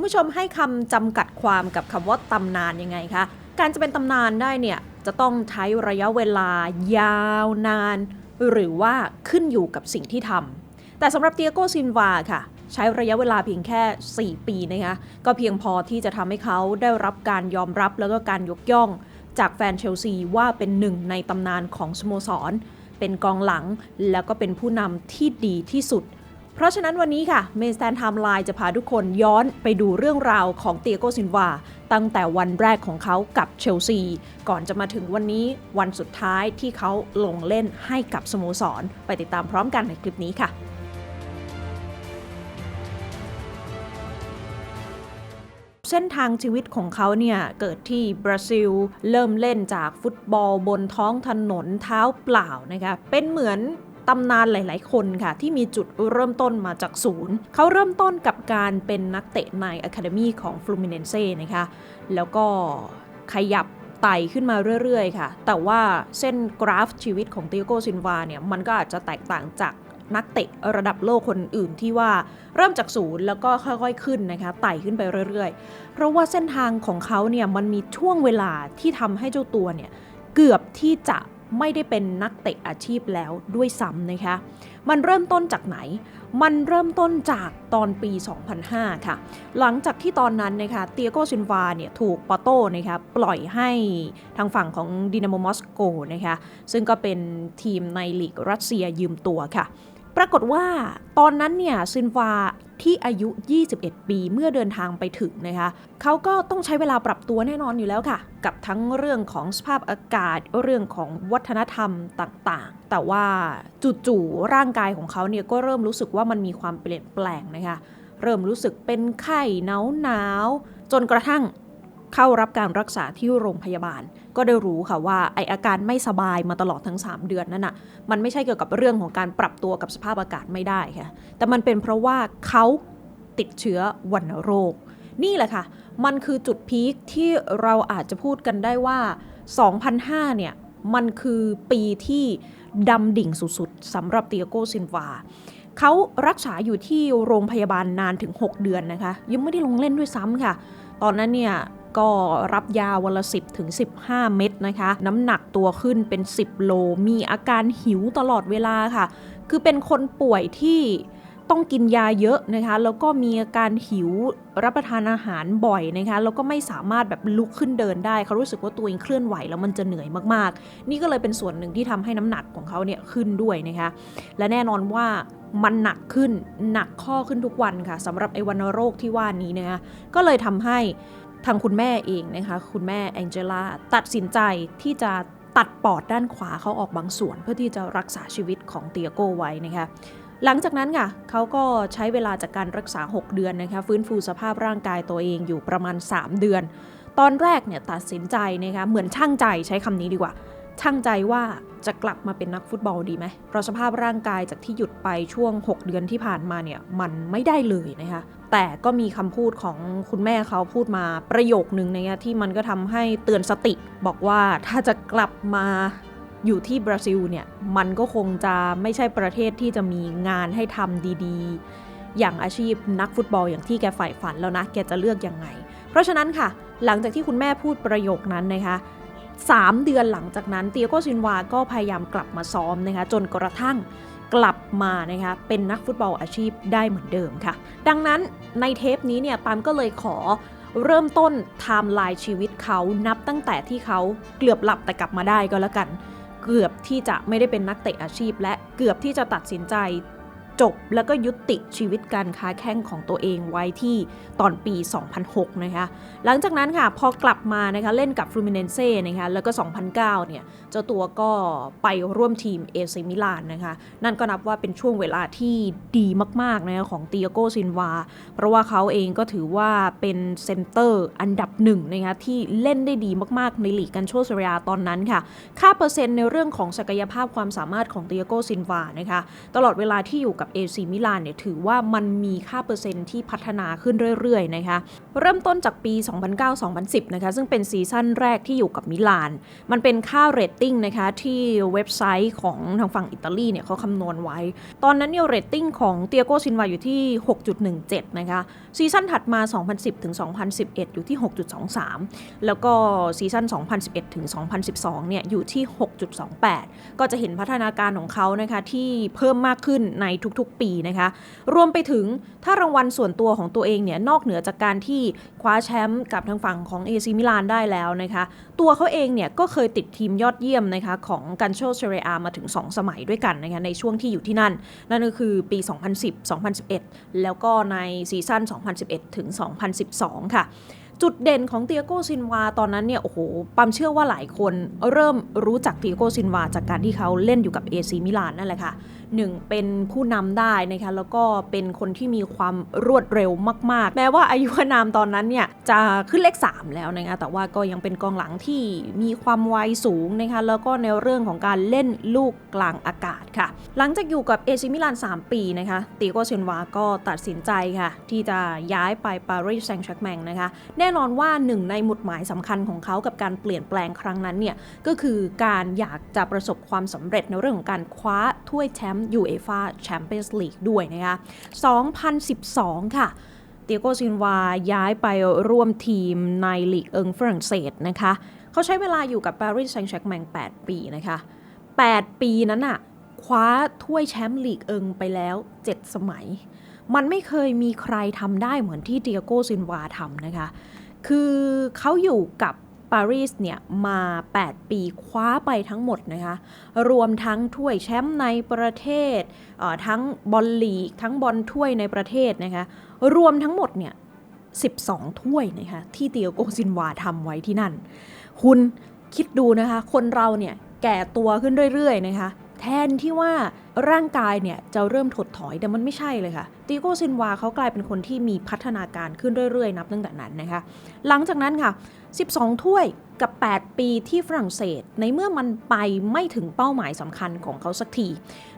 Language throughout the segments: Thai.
คุณผู้ชมให้คำจำกัดความกับคำว่าตำนานยังไงคะ การจะเป็นตำนานได้เนี่ยจะต้องใช้ระยะเวลายาวนาน หรือว่าขึ้นอยู่กับสิ่งที่ทำแต่สำหรับเตียโกซินวาค่ะ ใช้ระยะเวลาเพียงแค่ 4 ปีนะคะก็เพียงพอที่จะทำให้เขาได้รับการยอมรับแล้วก็การยกย่อง จากแฟนเชลซีว่าเป็นหนึ่งในตำนานของสโมสร เป็นกองหลังแล้วก็เป็นผู้นำที่ดีที่สุด เพราะฉะนั้นวันนี้ค่ะเมสแตนไทม์ไลน์จะพาทุกคนย้อนไปดูเรื่องราวของเตียโกซินวาตั้งแต่วันแรกของเขากับเชลซี ก่อนจะมาถึงวันนี้วันสุดท้ายที่เขาลงเล่นให้กับสโมสร ไปติดตามพร้อมกันในคลิปนี้ค่ะเส้นทางชีวิตของเขาเนี่ยเกิดที่บราซิล เริ่มเล่นจากฟุตบอลบนท้องถนนเท้าเปล่านะคะเป็นเหมือน ตำนานหลาย ๆ คนค่ะ ที่มีจุดเริ่มต้นมาจากศูนย์ เขาเริ่มต้นกับการเป็นนักเตะในอะคาเดมีของฟลูมิเนนเซ่นะคะ แล้วก็ขยับไต่ขึ้นมาเรื่อย ๆ ค่ะ แต่ว่าเส้นกราฟชีวิตของเตียโกซินวาเนี่ยมันก็อาจจะแตกต่างจากนักเตะระดับโลกคนอื่นที่ว่าเริ่มจากศูนย์แล้วก็ค่อยๆขึ้นนะคะไต่ขึ้นไปเรื่อยๆ เพราะว่าเส้นทางของเขาเนี่ยมันมีช่วงเวลาที่ทำให้เจ้าตัวเนี่ยเกือบที่จะ ไม่ได้เป็นนักเตะอาชีพแล้วด้วยซ้ำนะคะ มันเริ่มต้นจากไหน มันเริ่มต้นจากตอนปี 2005 ค่ะ หลังจากที่ตอนนั้นนะคะเตียโกซินวาเนี่ยถูกปอโต้นะคะปล่อยให้ทางฝั่งของดินาโมมอสโกนะคะซึ่งก็เป็นทีมในลีกรัสเซียยืมตัวค่ะ ปรากฏว่าตอนนั้นเนี่ยซินวาที่อายุ 21 ปีเมื่อเดินทางไปถึงนะคะเขาก็ต้องใช้เวลาปรับตัวแน่นอนอยู่แล้วค่ะ กับทั้งเรื่องของสภาพอากาศเรื่องของวัฒนธรรมต่างๆ แต่ว่าจู่ๆร่างกายของเขาเนี่ยก็เริ่มรู้สึกว่ามันมีความเปลี่ยนแปลงนะคะเริ่มรู้สึกเป็นไข้หนาวหนาวๆจนกระทั่ง เข้ารับการรักษาที่โรงพยาบาล ก็ได้รู้ค่ะว่าไออาการไม่สบายมาตลอดทั้ง 3 เดือนนั่นน่ะมันไม่ใช่เกี่ยวกับเรื่องของการปรับตัวกับสภาพอากาศไม่ได้ค่ะแต่มันเป็นเพราะว่าเขาติดเชื้อวัณโรค นี่แหละค่ะ มันคือจุดพีคที่เราอาจจะพูดกันได้ว่า 2005 เนี่ยมันคือปีที่ดำดิ่งสุดๆสำหรับเตียโกซินวาเขารักษาอยู่ที่โรงพยาบาลนานถึง 6 เดือนนะคะ ยังไม่ได้ลงเล่นด้วยซ้ำค่ะ ตอนนั้นเนี่ย ก็รับยาวันละ 10ถึง15 เม็ดนะคะ น้ำหนักตัวขึ้นเป็น 10 โล มีอาการหิวตลอดเวลาค่ะ คือเป็นคนป่วยที่ต้องกินยาเยอะนะคะ แล้วก็มีอาการหิวรับประทานอาหารบ่อยนะคะ แล้วก็ไม่สามารถแบบลุกขึ้นเดินได้ เขารู้สึกว่าตัวเองเคลื่อนไหวแล้วมันจะเหนื่อยมากๆ นี่ก็เลยเป็นส่วนหนึ่งที่ทำให้น้ำหนักของเขาเนี่ยขึ้นด้วยนะคะ และแน่นอนว่ามันหนักขึ้นหนักข้อขึ้นทุกวันค่ะสำหรับไอ้วัณโรคที่ว่านี้นะคะก็เลยทำให้ ทางคุณแม่เองนะคะ คุณแม่แองเจล่าตัดสินใจที่จะตัดปอดด้านขวาเขาออกบางส่วน เพื่อที่จะรักษาชีวิตของเตียโกไว้นะคะหลังจากนั้นค่ะเขาก็ใช้เวลาจากการรักษา 6 เดือนนะคะฟื้นฟูสภาพร่างกายตัวเองอยู่ประมาณ 3 เดือน ตอนแรกเนี่ยตัดสินใจนะคะเหมือนช่างใจใช้คำนี้ดีกว่า ช่างใจว่าจะกลับมาเป็นนักฟุตบอลดีไหมเพราะสภาพร่างกายจากที่หยุดไปช่วง 6 เดือนที่ผ่านมาเนี่ยมันไม่ได้เลยนะคะ แต่ก็มีคำพูดของคุณแม่เขาพูดมาประโยคนึงนะคะที่มันก็ทำให้เตือนสติ บอกว่าถ้าจะกลับมาอยู่ที่บราซิลเนี่ยมันก็คงจะไม่ใช่ประเทศที่จะมีงานให้ทำดีๆ อย่างอาชีพนักฟุตบอลอย่างที่แกใฝ่ฝันแล้วนะ แกจะเลือกยังไง เพราะฉะนั้นค่ะ หลังจากที่คุณแม่พูดประโยคนั้นนะคะ 3 เดือนหลังจากนั้นเตียโกซินวาก็พยายามกลับมาซ้อมนะคะจนกระทั่งกลับมานะคะเป็นนักฟุตบอลอาชีพได้เหมือนเดิมค่ะ ดังนั้นในเทปนี้เนี่ยปามก็เลยขอเริ่มต้นไทม์ไลน์ชีวิตเขานับตั้งแต่ที่เขาเกือบหลับแต่กลับมาได้ก็แล้วกัน เกือบที่จะไม่ได้เป็นนักเตะอาชีพ และเกือบที่จะตัดสินใจ จบแล้วก็ยุติชีวิตการค้าแข่งของตัวเองไว้ที่ตอนปี 2006 นะคะ หลังจากนั้นค่ะพอกลับมานะคะเล่นกับฟลูมิเนนเซ่นะคะแล้วก็ 2009 เนี่ยเจ้าตัวก็ไปร่วมทีมเอซิมิลานนะคะนั่นก็นับว่าเป็นช่วงเวลาที่ดีมากๆนะคะของเตียโกซินวา เพราะว่าเขาเองก็ถือว่าเป็นเซนเตอร์อันดับหนึ่งนะคะที่เล่นได้ดีมากๆในลีกกันโชเซเรียตอนนั้นค่ะ ค่าเปอร์เซ็นต์ในเรื่องของศักยภาพความสามารถของเตียโกซินวานะคะตลอดเวลาที่อยู่กับเอซิมิลานเนี่ยถือว่ามันมีค่าเปอร์เซ็นต์ที่พัฒนาขึ้นเรื่อยๆนะคะเริ่มต้นจากปี 2009-2010 นะคะซึ่งเป็นซีซั่นแรกที่อยู่กับมิลาน มันเป็นค่าเรตติ้งนะคะที่เว็บไซต์ของทางฝั่งอิตาลีเนี่ยเขาคำนวณไว้ ตอนนั้นเนี่ยเรตติ้งของเตียโกซินวาอยู่ที่ 6.17 นะคะซีซั่นถัดมา 2010 ถึง 2011 อยู่ที่ 6.23 แล้วก็ซีซั่น 2011 ถึง 2012 เนี่ยอยู่ที่ 6.28 ก็จะเห็นพัฒนาการของเขานะคะที่เพิ่มมากขึ้นในทุกๆ ปีนะคะ รวมไปถึงถ้ารางวัลส่วนตัวของตัวเองเนี่ยนอกเหนือจากการที่คว้าแชมป์กับทางฝั่งของ AC มิลานได้แล้วนะคะตัวเขาเองเนี่ยก็เคยติดทีมยอดเยี่ยมนะคะของกันโชเชเรอามาถึง 2 สมัยด้วยกันนะคะในช่วงที่อยู่ที่นั่น นั่นก็คือปี 2010 2011 แล้วก็ในซีซั่น2011 ถึง 2012 ค่ะ จุดเด่นของเตียโกซินวาตอนนั้นเนี่ย โอ้โหปั๊มเชื่อว่าหลายคนเริ่มรู้จักเตียโกซินวาจากการที่เขาเล่นอยู่กับเอซีมิลานนั่นแหละค่ะ หนึ่งเป็นผู้นำได้นะคะแล้วก็เป็นคนที่มีความรวดเร็วมาก ๆ แม้ว่าอายุนามตอนนั้นเนี่ยจะขึ้นเลข 3 แล้วนะคะแต่ว่าก็ยังเป็นกองหลังที่มีความไวสูงนะคะแล้วก็ในเรื่องของการเล่นลูกกลางอากาศค่ะ หลังจากอยู่กับเอซิมิลาน 3 ปีนะคะตีโกเซนวาก็ตัดสินใจค่ะ ที่จะย้ายไปปารีสแซงต์แชร์แมงนะคะแน่นอนว่าหนึ่งในหมุดหมายสำคัญของเขากับการเปลี่ยนแปลงครั้งนั้นเนี่ยก็คือการอยากจะประสบความสำเร็จในเรื่องของการคว้าถ้วยแชมป์ยูเอฟ่าแชมเปี้ยนส์ลีกด้วยนะคะ2012 ค่ะเตียโกซินวาย้ายไปร่วมทีมในลีกเอิงฝรั่งเศสนะคะเขาใช้เวลาอยู่กับปารีสแซงต์แชร์กแมง8 ปีนะคะ 8 ปีนั้นอะคว้าถ้วยแชมป์ลีกเอิงไปแล้ว 7 สมัย มันไม่เคยมีใครทำได้เหมือนที่เตียโกซินวาทำนะคะ คือเขาอยู่กับ ปารีสเนี่ยมา 8 ปีคว้าไปทั้งหมดนะคะ รวมทั้งถ้วยแชมป์ในประเทศ ทั้งบอลลีก ทั้งบอลถ้วยในประเทศนะคะ รวมทั้งหมดเนี่ย 12 ถ้วยนะคะที่เตียโกซินวาทำไว้ที่นั่น คุณคิดดูนะคะ คนเราเนี่ยแก่ตัวขึ้นเรื่อยๆนะคะ แทนที่ว่าร่างกายเนี่ยจะเริ่มถดถอยแต่มันไม่ใช่เลยค่ะตีโกซินวาเขากลายเป็นคนที่มีพัฒนาการขึ้นเรื่อยๆ นับตั้งแต่นั้นนะคะหลังจากนั้นค่ะ 12 ถ้วยกับ 8 ปีที่ฝรั่งเศส ในเมื่อมันไปไม่ถึงเป้าหมายสำคัญของเขาสักที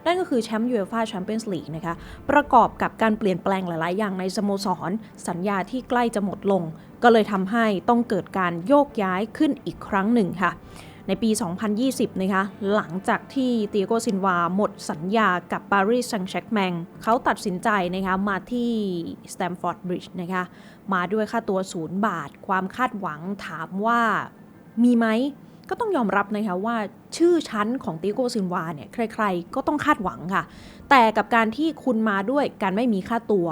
นั่นก็คือแชมป์ยูเอฟ่าแชมเปี้ยนส์ลีกนะคะประกอบกับการเปลี่ยนแปลงหลาย ๆ อย่างในสโมสร สัญญาที่ใกล้จะหมดลง ก็เลยทำให้ต้องเกิดการโยกย้ายขึ้นอีกครั้งหนึ่งค่ะ ในปี 2020 นะคะ หลังจากที่เตียโกซินวาหมดสัญญากับปารีสแซงต์แชร์กแมงเขาตัดสินใจนะคะมาที่สแตมฟอร์ดบริดจ์นะคะ มาด้วยค่าตัวศูนย์บาท ความคาดหวังถามว่ามีไหม ก็ต้องยอมรับนะคะว่าชื่อชั้นของติโกซินวาเนี่ยใครๆ ก็ต้องคาดหวังค่ะ แต่กับการที่คุณมาด้วยการไม่มีค่าตัว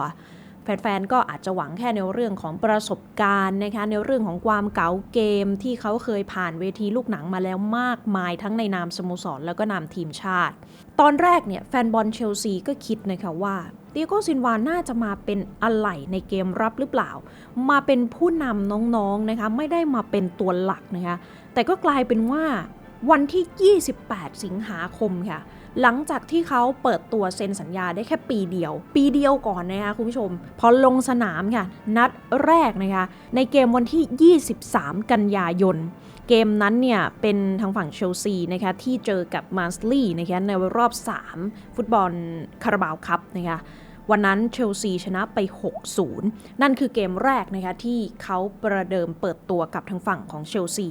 แฟนๆ ก็อาจจะหวังแค่ในเรื่องของประสบการณ์นะคะในเรื่องของความเก๋าเกมที่เขาเคยผ่านเวทีลูกหนังมาแล้วมากมายทั้งในนามสโมสรแล้วก็นามทีมชาติ ตอนแรกเนี่ยแฟนบอลเชลซีก็คิดนะคะว่าเตียโกซินวาน่าจะมาเป็นอะไหล่ในเกมรับหรือเปล่า มาเป็นผู้นำน้องๆนะคะไม่ได้มาเป็นตัวหลักนะคะแต่ก็กลายเป็นว่าวันที่ 28 สิงหาคมค่ะ หลังจากที่เขาเปิดตัวเซ็นสัญญาได้แค่ปีเดียว ปีเดียวก่อนนะคะคุณผู้ชม พอลงสนามค่ะ นัดแรกนะคะ ในเกมวันที่ 23 กันยายน เกมนั้นเนี่ย เป็นทางฝั่งเชลซีนะคะที่เจอกับมาร์สลีย์นะคะในรอบ 3 ฟุตบอลคาราบาวคัพนะคะวันนั้นเชลซีชนะไป 6-0 นั่นคือเกมแรกนะคะที่เขาประเดิมเปิดตัวกับทางฝั่งของเชลซี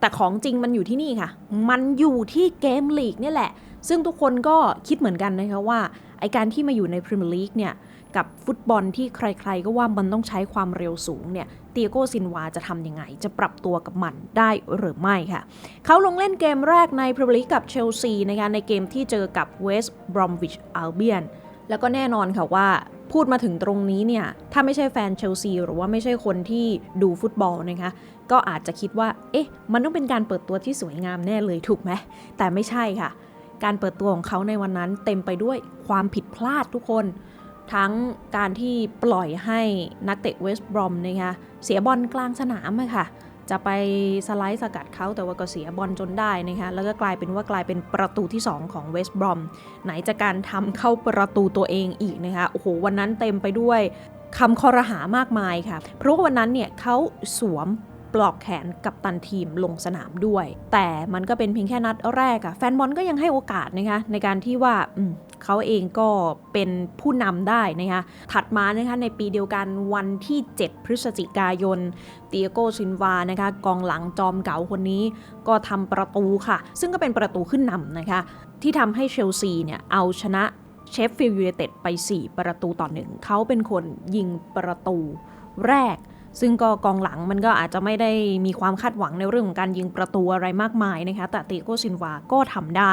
แต่ของจริงมันอยู่ที่นี่ค่ะ มันอยู่ที่เกมลีกนี่แหละ ซึ่งทุกคนก็คิดเหมือนกันนะคะว่าไอการที่มาอยู่ในพรีเมียร์ลีกเนี่ยกับฟุตบอลที่ใครๆ ก็ว่ามันต้องใช้ความเร็วสูงเนี่ยเตียโกซินวาจะทำยังไง จะปรับตัวกับมันได้หรือไม่ค่ะ เขาลงเล่นเกมแรกในพรีเมียร์ลีกกับเชลซีนะคะในเกมที่เจอกับเวสต์บรอมวิชอัลเบียนแล้วก็แน่นอนค่ะว่าพูดมาถึงตรงนี้เนี่ย ถ้าไม่ใช่แฟนเชลซี หรือว่าไม่ใช่คนที่ดูฟุตบอลนะคะ ก็อาจจะคิดว่า เอ๊ะ มันต้องเป็นการเปิดตัวที่สวยงามแน่เลยถูกไหม แต่ไม่ใช่ค่ะ การเปิดตัวของเขาในวันนั้นเต็มไปด้วยความผิดพลาดทุกคน ทั้งการที่ปล่อยให้นักเตะเวสต์บรอมนะคะเสียบอลกลางสนามค่ะจะไปสไลด์สกัดเขาแต่ว่าก็เสียบอลจนได้นะคะแล้วก็กลายเป็นว่ากลายเป็นประตูที่ 2 ของเวสต์บรอมไหนจะการทำเข้าประตูตัวเองอีกนะคะโอ้โหวันนั้นเต็มไปด้วยคำคอรหามากมายค่ะ เพราะว่าวันนั้นเนี่ยเขาสวม ปลอกแขนกับตันทีมลงสนามด้วย แต่มันก็เป็นเพียงแค่นัดแรกอะแฟนบอลก็ยังให้โอกาสนะคะในการที่ว่าอืเขาเองก็เป็นผู้นำได้นะคะถัดมานะคะในปีเดียวกันวันที่ 7 พฤศจิกายนเตียโกซินวานะคะกองหลังจอมเก๋าคนนี้ ก็ทำประตูค่ะ ซึ่งก็เป็นประตูขึ้นนำนะคะที่ทำให้เชลซีเนี่ยเอาชนะเชฟฟิลด์ยูไนเต็ดไป 4 ประตูต่อหนึ่งเขาเป็นคนยิงประตูแรก ซึ่งก็กองหลังมันก็อาจจะไม่ได้มีความคาดหวังในเรื่องของการยิงประตูอะไรมากมายนะคะ แต่เตโกซินวาก็ทำได้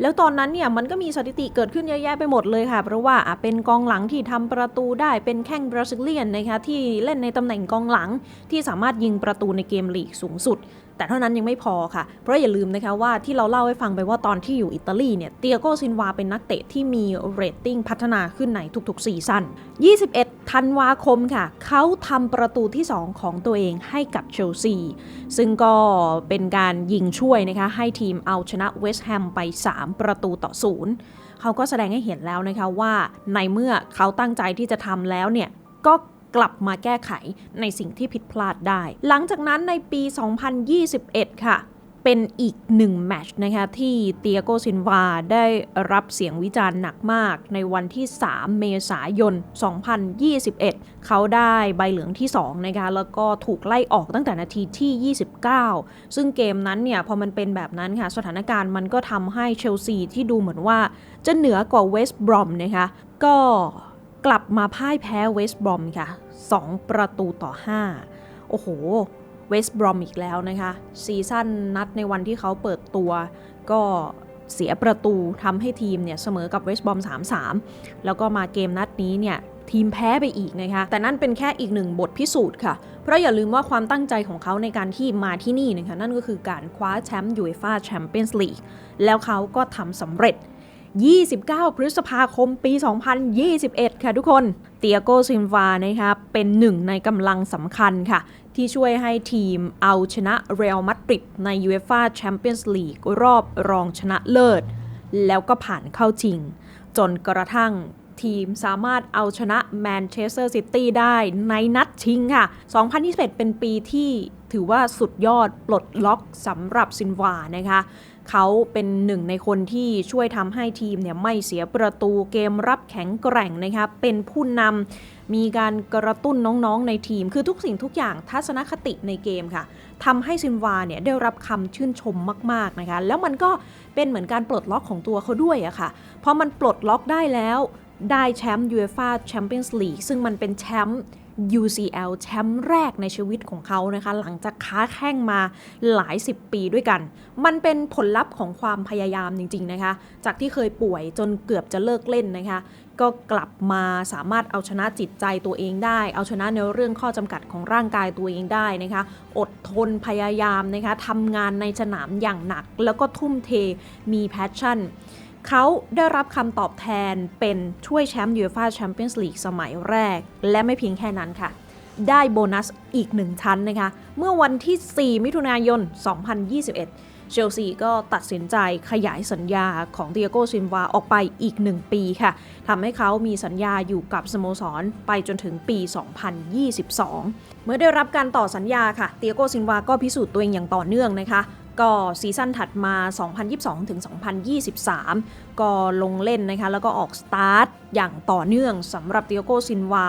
แล้วตอนนั้นเนี่ยมันก็มีสถิติเกิดขึ้นเยอะแยะไปหมดเลยค่ะ เพราะว่าเป็นกองหลังที่ทำประตูได้ เป็นแข้งบราซิเลียนนะคะที่เล่นในตำแหน่งกองหลังที่สามารถยิงประตูในเกมลีกสูงสุด แต่เท่านั้นยังไม่พอค่ะ เพราะอย่าลืมนะคะว่าที่เราเล่าให้ฟังไปว่าตอนที่อยู่อิตาลีเนี่ย เตียโกซินวาเป็นนักเตะที่มีเรตติ้งพัฒนาขึ้นในทุกๆซีซั่น 21 ธันวาคมค่ะ เขาทำประตูที่ 2 ของตัวเองให้กับเชลซี ซึ่งก็เป็นการยิงช่วยนะคะ ให้ทีมเอาชนะเวสต์แฮมไป 3 ประตูต่อศูนย์เขาก็แสดงให้เห็นแล้วนะคะว่าในเมื่อเขาตั้งใจที่จะทำแล้วเนี่ยก็ กลับมาแก้ไขในสิ่งที่ผิดพลาดได้ หลังจากนั้นในปี 2021 ค่ะ เป็นอีกหนึ่งแมชนะคะที่เตียโกซินวาได้รับเสียงวิจารณ์หนักมาก ในวันที่ 3 เมษายน 2021 เขาได้ใบเหลืองที่ 2 นะคะแล้วก็ถูกไล่ออกตั้งแต่นาทีที่ 29 ซึ่งเกมนั้นเนี่ยพอมันเป็นแบบนั้นค่ะ สถานการณ์มันก็ทำให้เชลซีที่ดูเหมือนว่าจะเหนือกว่าเวสต์บรอมนะคะก็ กลับมาพ่ายแพ้เวสต์บรอมค่ะ 2 ประตูต่อ 5 โอ้โห เวสต์บรอมอีกแล้วนะคะ ซีซั่นนัดในวันที่เขาเปิดตัวก็เสียประตูทำให้ทีมเนี่ยเสมอกับเวสต์บรอม 3-3 แล้วก็มาเกมนัดนี้เนี่ยทีมแพ้ไปอีกนะคะ แต่นั่นเป็นแค่อีกหนึ่งบทพิสูจน์ค่ะ เพราะอย่าลืมว่าความตั้งใจของเขาในการที่มาที่นี่นะคะนั่นก็คือการคว้าแชมป์ยูเอฟ่าแชมเปี้ยนส์ลีกแล้วเขาก็ทำสำเร็จ 29 พฤษภาคมปี 2021 ค่ะทุกคน เตียโกซินวานะคะเป็นหนึ่งในกำลังสำคัญค่ะ ที่ช่วยให้ทีมเอาชนะเรอัลมาดริดใน UEFA Champions League รอบรองชนะเลิศ แล้วก็ผ่านเข้าชิง จนกระทั่งทีมสามารถเอาชนะแมนเชสเตอร์ซิตี้ได้ในนัดชิงค่ะ 2021 เป็นปีที่ถือว่าสุดยอดปลดล็อกสำหรับซินวานะคะ เขาเป็นหนึ่งในคนที่ช่วยทำให้ทีมเนี่ยไม่เสียประตูเกมรับแข็งแกร่งนะคะเป็นผู้นำมีการกระตุ้นน้องๆในทีม คือทุกสิ่งทุกอย่างทัศนคติในเกมค่ะทำให้ซินวาเนี่ยได้รับคำชื่นชมมากๆนะคะแล้วมันก็เป็นเหมือนการปลดล็อกของตัวเขาด้วยอะค่ะพอมันปลดล็อกได้แล้วได้แชมป์ UEFA Champions League ซึ่งมันเป็นแชมป์ UCL แชมป์แรกในชีวิตของเขานะคะ หลังจากค้าแข่งมาหลายสิบปีด้วยกัน มันเป็นผลลัพธ์ของความพยายามจริง ๆ นะคะ จากที่เคยป่วยจนเกือบจะเลิกเล่นนะคะ ก็กลับมาสามารถเอาชนะจิตใจตัวเองได้ เอาชนะในเรื่องข้อจำกัดของร่างกายตัวเองได้นะคะ อดทนพยายามนะคะทำงานในสนามอย่างหนัก แล้วก็ทุ่มเทมีแพชชั่น เขาได้รับคำตอบแทนเป็นช่วยแชมป์ยูฟ่าแชมเปี้ยนส์ลีกสมัยแรก และไม่เพียงแค่นั้นค่ะ ได้โบนัสอีกหนึ่งชั้นนะคะ เมื่อวันที่ 4 มิถุนายน 2021 เชลซีก็ตัดสินใจขยายสัญญาของเตียโกซินวาออกไปอีก 1 ปีค่ะทำให้เขามีสัญญาอยู่กับสโมสรไปจนถึงปี 2022 เมื่อได้รับการต่อสัญญาค่ะ เตียโกซินวาก็พิสูจน์ตัวเองอย่างต่อเนื่องนะคะ ก็ซีซั่นถัดมา 2022 ถึง 2023 ก็ลงเล่นนะคะ แล้วก็ออกสตาร์ทอย่างต่อเนื่องสำหรับเตียโกซินวา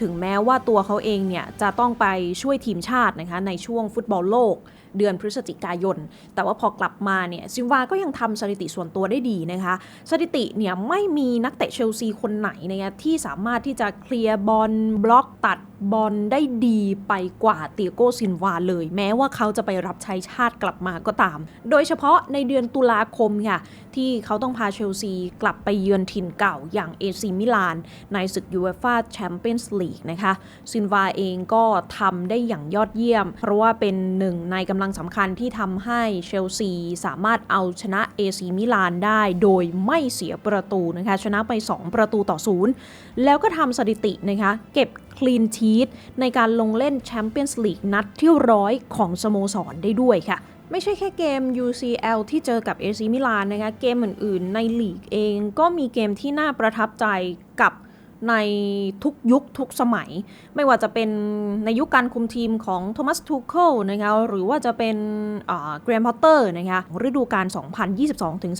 ถึงแม้ว่าตัวเขาเองเนี่ยจะต้องไปช่วยทีมชาตินะคะในช่วงฟุตบอลโลก เดือนพฤศจิกายน แต่ว่าพอกลับมาเนี่ยซินวาก็ยังทำสถิติส่วนตัวได้ดีนะคะสถิติเนี่ยไม่มีนักเตะเชลซีคนไหนนะคะที่สามารถที่จะเคลียร์บอลบล็อกตัดบอลได้ดีไปกว่าเตียโกซินวาเลย แม้ว่าเขาจะไปรับใช้ชาติกลับมาก็ตาม โดยเฉพาะในเดือนตุลาคมค่ะที่เขาต้องพาเชลซีกลับไปเยือนถิ่นเก่าอย่างเอซีมิลาน ในศึกยูเอฟ่าแชมเปี้ยนส์ลีกนะคะซินวาเองก็ทำได้อย่างยอดเยี่ยม เพราะว่าเป็นหนึ่งในกำลังสำคัญที่ทำให้เชลซีสามารถเอาชนะเอซีมิลานได้โดยไม่เสียประตูนะคะชนะไป 2 ประตูต่อศูนย์แล้วก็ทำสถิตินะคะเก็บคลีนชีตในการลงเล่นแชมเปี้ยนส์ลีกนัดที่ร้อยของสโมสรได้ด้วยค่ะ ไม่ใช่แค่เกม UCL ที่เจอกับ AC มิลานนะคะ เกมอื่นๆ ในลีกเองก็มีเกมที่น่าประทับใจกับ ในทุกยุคทุกสมัย ไม่ว่าจะเป็นในยุคการคุมทีมของโทมัสทูเคิลนะคะหรือว่าจะเป็นเกรมพอตเตอร์นะคะฤดูกาล 2022 ถึง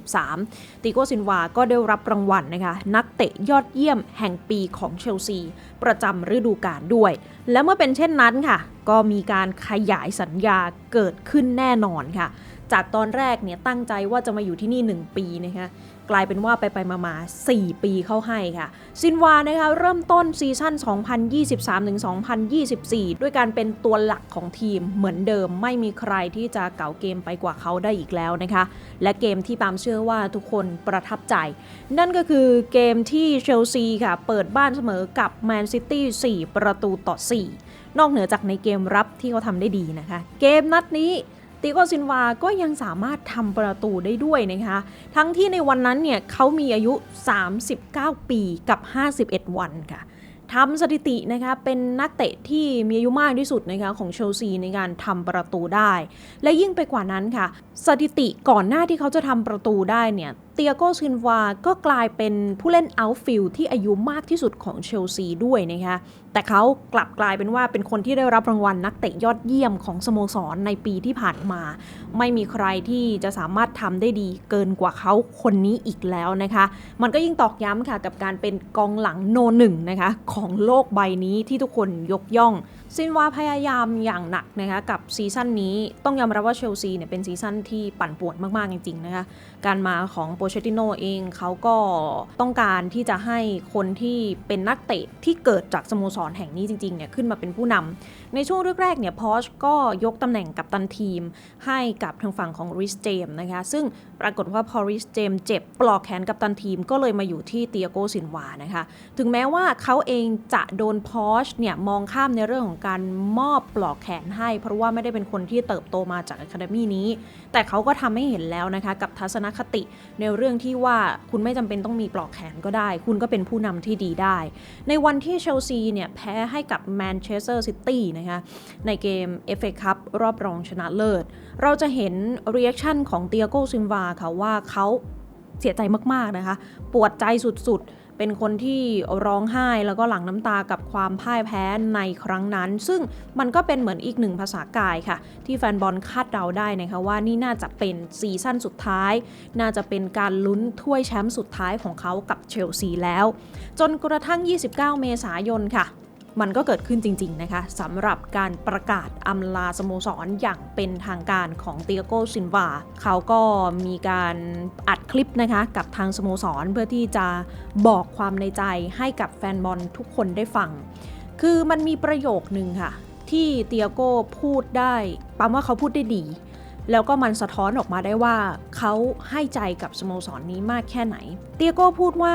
2023 ติโกซินวาก็ได้รับรางวัลนะคะนักเตะยอดเยี่ยมแห่งปีของเชลซี ประจำฤดูกาลด้วย และเมื่อเป็นเช่นนั้นค่ะ ก็มีการขยายสัญญาเกิดขึ้นแน่นอนค่ะ จากตอนแรกเนี่ยตั้งใจว่าจะมาอยู่ที่นี่ 1 ปีนะคะ กลายเป็นว่าไปไปมามา4ปีเข้าให้ค่ะ ซินวานะคะเริ่มต้นซีซั่น 2023-2024 ด้วยการเป็นตัวหลักของทีมเหมือนเดิมไม่มีใครที่จะเก่าเกมไปกว่าเขาได้อีกแล้วนะคะ และเกมที่ปามเชื่อว่าทุกคนประทับใจ นั่นก็คือเกมที่เชลซีค่ะเปิดบ้านเสมอกับแมนซิตี้4 ประตูต่อ 4 นอกเหนือจากในเกมรับที่เขาทำได้ดีนะคะ เกมนัดนี้ ติโกซินวาก็ยังสามารถทำประตูได้ด้วยนะคะ ทั้งที่ในวันนั้นเนี่ยเขามีอายุ 39 ปีกับ 51 วันค่ะทำสถิตินะคะเป็นนักเตะที่มีอายุมากที่สุดนะคะของเชลซีในการทำประตูได้ และยิ่งไปกว่านั้นค่ะ สถิติก่อนหน้าที่เขาจะทำประตูได้เนี่ยเตียโกซินวาก็กลายเป็นผู้เล่นเอาท์ฟิลที่อายุมากที่สุดของเชลซีด้วยนะคะแต่เขากลับกลายเป็นว่าเป็นคนที่ได้รับรางวัลนักเตะยอดเยี่ยมของสโมสรในปีที่ผ่านมา ไม่มีใครที่จะสามารถทำได้ดีเกินกว่าเขาคนนี้อีกแล้วนะคะ มันก็ยิ่งตอกย้ำค่ะกับการเป็นกองหลังโนหนึ่งนะคะของโลกใบนี้ที่ทุกคนยกย่อง ซินวาพยายามอย่างหนักนะคะกับซีซั่นนี้ต้องยอมรับว่าเชลซีเนี่ยเป็นซีซั่นที่ปั่นป่วนมาก ๆ จริง ๆ นะคะ การมาของโปเชติโนเองเขาก็ต้องการที่จะให้คนที่เป็นนักเตะที่เกิดจากสโมสรแห่งนี้จริง ๆ เนี่ยขึ้นมาเป็นผู้นำ ในช่วงแรกๆเนี่ยพอชก็ยกตำแหน่งกับตันทีม ให้กับทางฝั่งของริสเจมนะคะ ซึ่งปรากฏว่าพอริสเจมเจ็บปลอกแขนกับตันทีมก็เลยมาอยู่ที่เตียโกซินวานะคะ ถึงแม้ว่าเขาเองจะโดนพอชเนี่ยมองข้ามในเรื่องของการมอบปลอกแขนให้ เพราะว่าไม่ได้เป็นคนที่เติบโตมาจากอะคาเดมี่นี้ แต่เขาก็ทำให้เห็นแล้วนะคะกับทัศนคติในเรื่องที่ว่าคุณไม่จำเป็นต้องมีปลอกแขนก็ได้ คุณก็เป็นผู้นำที่ดีได้ ในวันที่เชลซีเนี่ยแพ้ให้กับแมนเชสเตอร์ซิตี้นะคะในเกม FA Cup รอบรองชนะเลิศ เราจะเห็นเรีแอคชั่นของเตียโกซิมวาค่ะว่าเขาเสียใจมาก ๆ นะคะ ปวดใจสุดๆ เป็นคนที่ร้องไห้แล้วก็หลั่งน้ำตากับความพ่ายแพ้ในครั้งนั้น ซึ่งมันก็เป็นเหมือนอีกหนึ่งภาษากายค่ะ ที่แฟนบอลคาดเดาได้นะคะว่านี่น่าจะเป็นซีซั่นสุดท้าย น่าจะเป็นการลุ้นถ้วยแชมป์สุดท้ายของเขากับเชลซีแล้ว จนกระทั่ง 29 เมษายนค่ะ มันก็เกิดขึ้นจริง ๆ นะคะสำหรับการประกาศอำลาสโมสรอย่างเป็นทางการของเตียโกซินวาเขาก็มีการอัดคลิปนะคะกับทางสโมสรเพื่อที่จะบอกความในใจให้กับแฟนบอลทุกคนได้ฟัง คือมันมีประโยคนึงค่ะ ที่เตียโก้พูดได้ปั๊มว่าเขาพูดได้ดี แล้วก็มันสะท้อนออกมาได้ว่าเขาให้ใจกับสโมสรนนี้มากแค่ไหน เตียโก้พูดว่า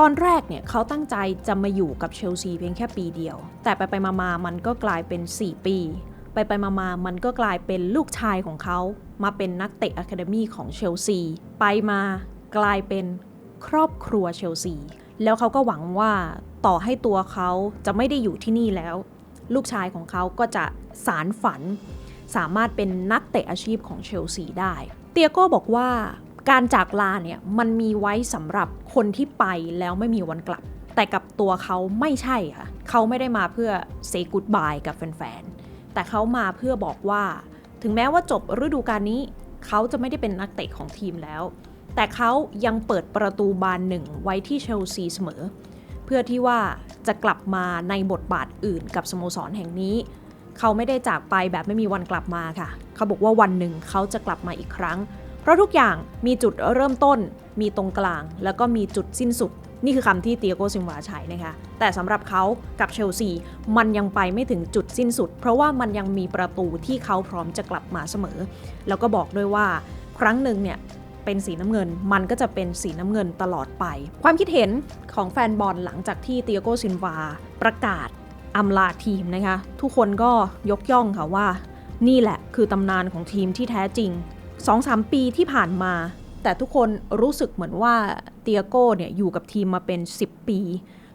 ตอนแรกเนี่ยเขาตั้งใจจะมาอยู่กับเชลซีเพียงแค่ปีเดียว แต่ไปไปมามามันก็กลายเป็น 4 ปี ไปไปมามามันก็กลายเป็นลูกชายของเขา มาเป็นนักเตะอะคาเดมี่ของเชลซี ไปมากลายเป็นครอบครัวเชลซี แล้วเขาก็หวังว่าต่อให้ตัวเขาจะไม่ได้อยู่ที่นี่แล้ว ลูกชายของเขาก็จะสารฝัน สามารถเป็นนักเตะอาชีพของเชลซีได้ เตียโก้บอกว่าการจากลาเนี่ยมันมีไว้สำหรับ คนที่ไปแล้วไม่มีวันกลับ แต่กับตัวเขาไม่ใช่ค่ะ เขาไม่ได้มาเพื่อ say goodbye กับแฟนๆ แต่เขามาเพื่อบอกว่า ถึงแม้ว่าจบฤดูกาลนี้ เขาจะไม่ได้เป็นนักเตะของทีมแล้ว แต่เขายังเปิดประตูบานหนึ่งไว้ที่เชลซีเสมอ เพื่อที่ว่าจะกลับมาในบทบาทอื่นกับสโมสรแห่งนี้ เขาไม่ได้จากไปแบบไม่มีวันกลับมาค่ะ เขาบอกว่าวันหนึ่งเขาจะกลับมาอีกครั้ง เพราะทุกอย่างมีจุดเริ่มต้น มีตรงกลาง แล้วก็มีจุดสิ้นสุด นี่คือคำที่เตียโกซิมวาใช้นะคะ แต่สำหรับเขากับเชลซี มันยังไปไม่ถึงจุดสิ้นสุด เพราะว่ามันยังมีประตูที่เขาพร้อมจะกลับมาเสมอ แล้วก็บอกด้วยว่าครั้งหนึ่งเนี่ยเป็นสีน้ำเงินมันก็จะเป็นสีน้ำเงินตลอดไป ความคิดเห็นของแฟนบอลหลังจากที่เตียโกซินวา ประกาศอำลาทีมนะคะ ทุกคนก็ยกย่องค่ะว่า นี่แหละคือตำนานของทีมที่แท้จริง 2-3ปีที่ผ่านมา แต่ทุกคนรู้สึกเหมือนว่าเตียโก้เนี่ยอยู่กับทีมมาเป็น 10 ปี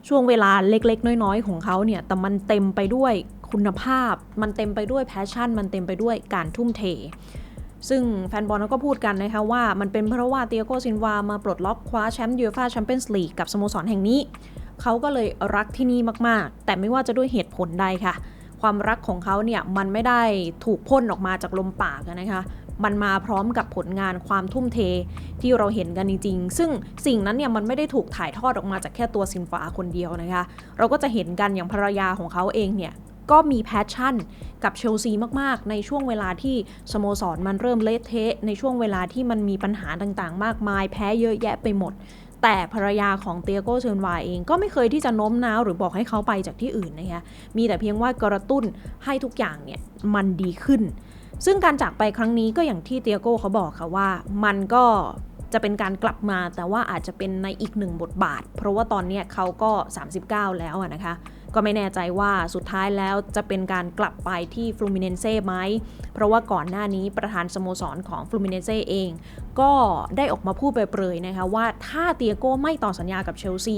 ช่วงเวลาเล็กๆ น้อยๆ ของเขาเนี่ยแต่มันเต็มไปด้วยคุณภาพ มันเต็มไปด้วยแพชชั่น มันเต็มไปด้วยการทุ่มเท ซึ่งแฟนบอลก็พูดกันนะคะว่ามันเป็นเพราะว่าเตียโกซินวามาปลดล็อกคว้าแชมป์ยูฟ่าแชมเปี้ยนส์ลีกกับสโมสรแห่งนี้ เขาก็เลยรักที่นี่มากๆ แต่ไม่ว่าจะด้วยเหตุผลใดค่ะ ความรักของเขาเนี่ยมันไม่ได้ถูกพ่นออกมาจากลมปากนะคะ มันมาพร้อมกับผลงานความทุ่มเทที่เราเห็นกันจริงๆ ซึ่งสิ่งนั้นเนี่ยมันไม่ได้ถูกถ่ายทอดออกมาจากแค่ตัวซินฟ้าคนเดียวนะคะ เราก็จะเห็นกันอย่างภรรยาของเขาเองเนี่ยก็มีแพชชั่นกับเชลซีมากๆ ในช่วงเวลาที่สโมสรมันเริ่มเละเทะ ในช่วงเวลาที่มันมีปัญหาต่างๆ มากมาย แพ้เยอะแยะไปหมด แต่ภรรยาของเตียโกเซินวาเองก็ไม่เคยที่จะโน้มน้าวหรือบอกให้เขาไปจากที่อื่นนะคะ มีแต่เพียงว่ากระตุ้นให้ทุกอย่างเนี่ยมันดีขึ้น ซึ่งการจากไปครั้งนี้ก็อย่างที่เตียโก้เขาบอกค่ะว่า มันก็จะเป็นการกลับมาแต่ว่าอาจจะเป็นในอีกหนึ่งบทบาท เพราะว่าตอนนี้เขาก็ 39 แล้วนะคะ ก็ไม่แน่ใจว่าสุดท้ายแล้วจะเป็นการกลับไปที่ฟลูมิเนเซ่ไหม เพราะว่าก่อนหน้านี้ประธานสโมสรของฟลูมิเนเซ่เอง ก็ได้ออกมาพูดไปเปรยนะคะว่าถ้าเตียโก้ไม่ต่อสัญญากับเชลซี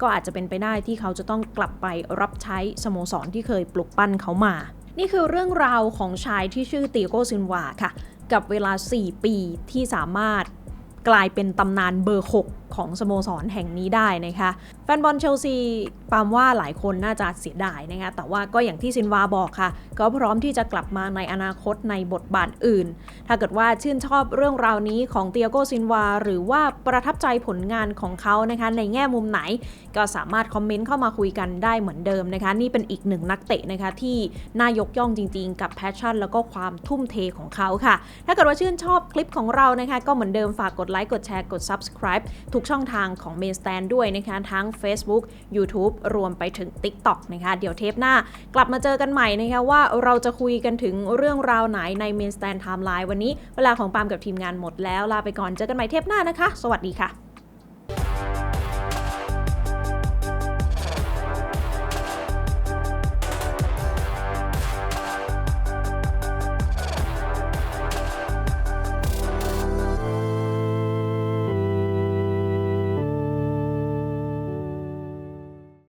ก็อาจจะเป็นไปได้ที่เขาจะต้องกลับไปรับใช้สโมสรที่เคยปลุกปั้นเขามา นี่คือเรื่องราวของชายที่ชื่อตีโกซินวาค่ะ กับเวลา 4 ปีที่สามารถกลายเป็นตำนานเบอร์ 6 ของสโมสรแห่งนี้ได้นะคะแฟนบอลเชลซีปามว่าหลายคนน่าจะเสียดายนะคะแต่ว่าก็อย่างที่ซินวาบอกค่ะ ก็พร้อมที่จะกลับมาในอนาคตในบทบาทอื่น ถ้าเกิดว่าชื่นชอบเรื่องราวนี้ของเตียโกซินวา หรือว่าประทับใจผลงานของเขานะคะในแง่มุมไหน ก็สามารถคอมเมนต์เข้ามาคุยกันได้เหมือนเดิมนะคะ นี่เป็นอีกหนึ่งนักเตะนะคะที่น่ายกย่องจริง ๆ กับแพชชั่น แล้วก็ความทุ่มเทของเขาค่ะ ถ้าเกิดว่าชื่นชอบคลิปของเรานะคะก็เหมือนเดิมฝากกดไลค์กดแชร์กด subscribe ทุกช่องทางของ Main Stand ด้วยนะคะทั้ง Facebook YouTube รวมไปถึง TikTok นะคะเดี๋ยวเทปหน้ากลับมาเจอกันใหม่นะคะว่าเราจะคุยกันถึงเรื่องราวไหนใน Main Stand Timeline วันนี้เวลาของปาล์มกับทีมงานหมดแล้วลาไปก่อนเจอกันใหม่เทปหน้านะคะ สวัสดีค่ะ